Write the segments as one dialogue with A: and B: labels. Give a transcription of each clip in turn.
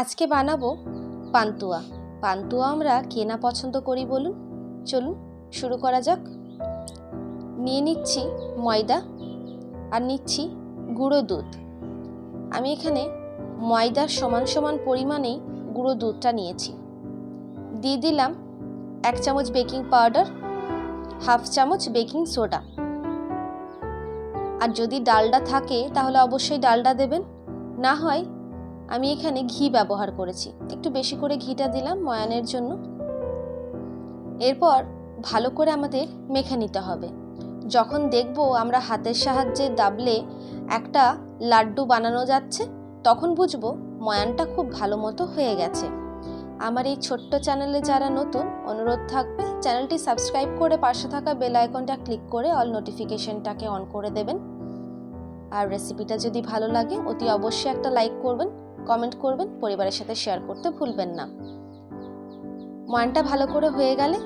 A: আজকে বানাবো পান্তুয়া। পান্তুয়া আমরা কেনা পছন্দ করি বলুন? চলুন, শুরু করা যাক। নিয়ে নিচ্ছি ময়দা আর নিচ্ছি গুঁড়ো দুধ। আমি এখানে ময়দার সমান সমান পরিমাণেই গুঁড়ো দুধটা নিয়েছি। দিয়ে দিলাম এক চামচ বেকিং পাউডার, হাফ চামচ বেকিং সোডা। আর যদি ডালডা থাকে তাহলে অবশ্যই ডালডা দেবেন। না হয় আমি এখানে ঘি ব্যবহার করেছি। একটু বেশি করে ঘিটা দিলাম ময়ানের জন্য। এরপর ভালো করে আমাদের মেখে নিতে হবে। যখন দেখব আমরা হাতের সাহায্যে দাবলে একটা লাড্ডু বানানো যাচ্ছে, তখন বুঝব ময়ানটা খুব ভালো মতো হয়ে গেছে। আমার এই ছোট্ট চ্যানেলে যারা নতুন, অনুরোধ থাকবে, চ্যানেলটি সাবস্ক্রাইব করে পাশে থাকা বেল আইকনটা ক্লিক করে অল নোটিফিকেশনটাকে অন করে দেবেন। আর রেসিপিটা যদি ভালো লাগে, অতি অবশ্যই একটা লাইক করবেন। কমেন্ট করবেন, পরিবারের সাথে শেয়ার করতে ভুলবেন না। ময়ানটা ভালো করে হয়ে গেলে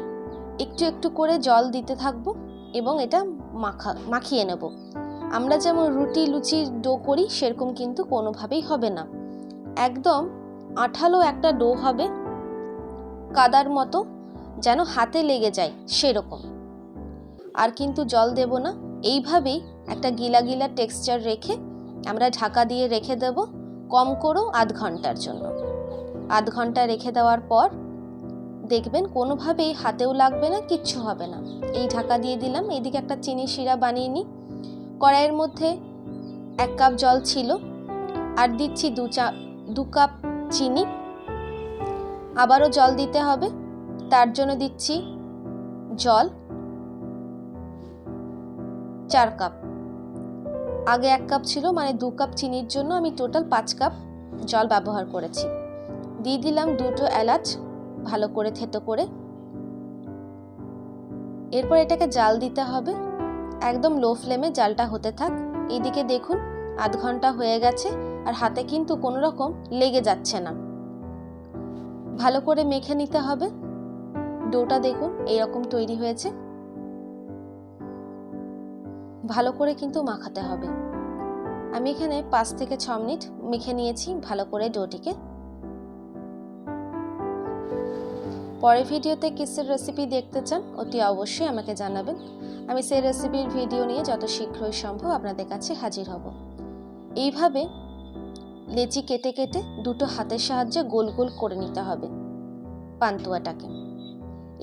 A: একটু একটু করে জল দিতে থাকব এবং এটা মাখা, মাখিয়ে নেব। আমরা যেমন রুটি, লুচির ডো করি, সেরকম কিন্তু কোনোভাবেই হবে না। একদম আঠালো একটা ডো হবে, কাদার মতো যেন হাতে লেগে যায় সেরকম। আর কিন্তু জল দেব না। এইভাবেই একটা গিলা গিলা টেক্সচার রেখে আমরা ঢাকা দিয়ে রেখে দেব। কম করেও আধ ঘণ্টার জন্য। আধ ঘণ্টা রেখে দেওয়ার পর দেখবেন কোনোভাবেই হাতেও লাগবে না, কিচ্ছু হবে না। এই ঢাকা দিয়ে দিলাম এইদিকে একটা চিনি শিরা বানিয়ে নিই। কড়াইয়ের মধ্যে এক কাপ জল ছিল, আর দিচ্ছি দু চা, দু কাপ চিনি। আবারও জল দিতে হবে, তার জন্য দিচ্ছি জল, চার কাপ। আগে এক কাপ ছিল মানে দু কাপ চিনির জন্য আমি টোটাল পাঁচ কাপ জল ব্যবহার করেছি। দিয়ে দিলাম দুটো এলাচ, ভালো করে থেতো করে। এরপর এটাকে জাল দিতে হবে। একদম লো ফ্লেমে জালটা হতে থাক। এইদিকে দেখুন, আধ ঘণ্টা হয়ে গেছে আর হাতে কিন্তু কোনো রকম লেগে যাচ্ছে না। ভালো করে মেখে নিতে হবে। ডোটা দেখুন, এইরকম তৈরি হয়েছে। ভালো করে কিন্তু মাখাতে হবে। আমি এখানে পাঁচ থেকে ছ মিনিট মেখে নিয়েছি, ভালো করে ডোটিকে। পরের ভিডিওতে কিসের রেসিপি দেখতে চান, অতি অবশ্যই আমাকে জানাবেন। আমি সেই রেসিপির ভিডিও নিয়ে যত শীঘ্রই সম্ভব আপনাদের কাছে হাজির হব। এইভাবে লেচি কেটে কেটে দুটো হাতের সাহায্যে গোল গোল করে নিতে হবে পান্তুয়াটাকে।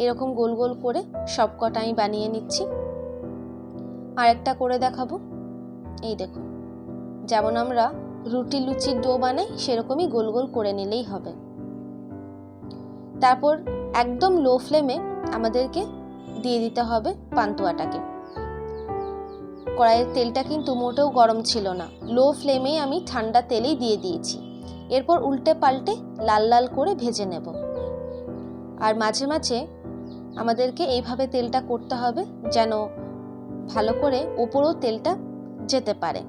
A: এরকম গোল গোল করে সব কটা আমি বানিয়ে নিচ্ছি। আর একটা করে দেখাবো। এই দেখুন। যেমন আমরা রুটি লুচির ডো বানাই, সেরকমই গোল গোল করে নিলেই হবে। তারপর একদম লো ফ্লেমে আমাদেরকে দিয়ে দিতে হবে পান্তুয়াটাকে। কড়াইয়ের তেলটা কিন্তু মোটেও গরম ছিল না। লো ফ্লেমে আমি ঠান্ডা তেলেই দিয়ে দিয়েছি। এরপর উল্টে পাল্টে লাল লাল করে ভেজে নেব। আর মাঝে মাঝে আমাদেরকে এইভাবে তেলটা করতে হবে যেন ভালো করে ওপরেও তেলটা যেতে পারে।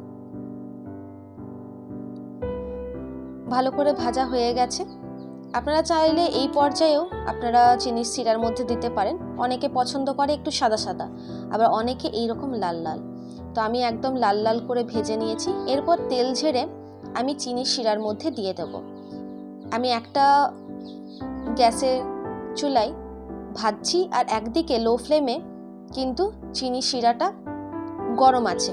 A: ভালো করে ভাজা হয়ে গেছে। আপনারা চাইলে এই পর্যায়েও আপনারা চিনির শিরার মধ্যে দিতে পারেন। অনেকে পছন্দ করে একটু সাদা সাদা, আবার অনেকে এইরকম লাল লাল। তো আমি একদম লাল লাল করে ভেজে নিয়েছি। এরপর তেল ঝেড়ে আমি চিনির শিরার মধ্যে দিয়ে দেব। আমি একটা গ্যাসের চুলায় ভাজছি আর একদিকে লো ফ্লেমে কিন্তু চিনি শিরাটা গরম আছে।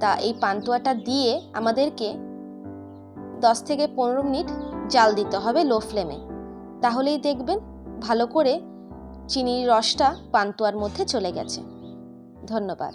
A: তা এই পান্তুয়াটা দিয়ে আমাদেরকে দশ থেকে পনেরো মিনিট জাল দিতে হবে লো ফ্লেমে। তাহলেই দেখবেন ভালো করে চিনির রসটা পান্তুয়ার মধ্যে চলে গেছে। ধন্যবাদ।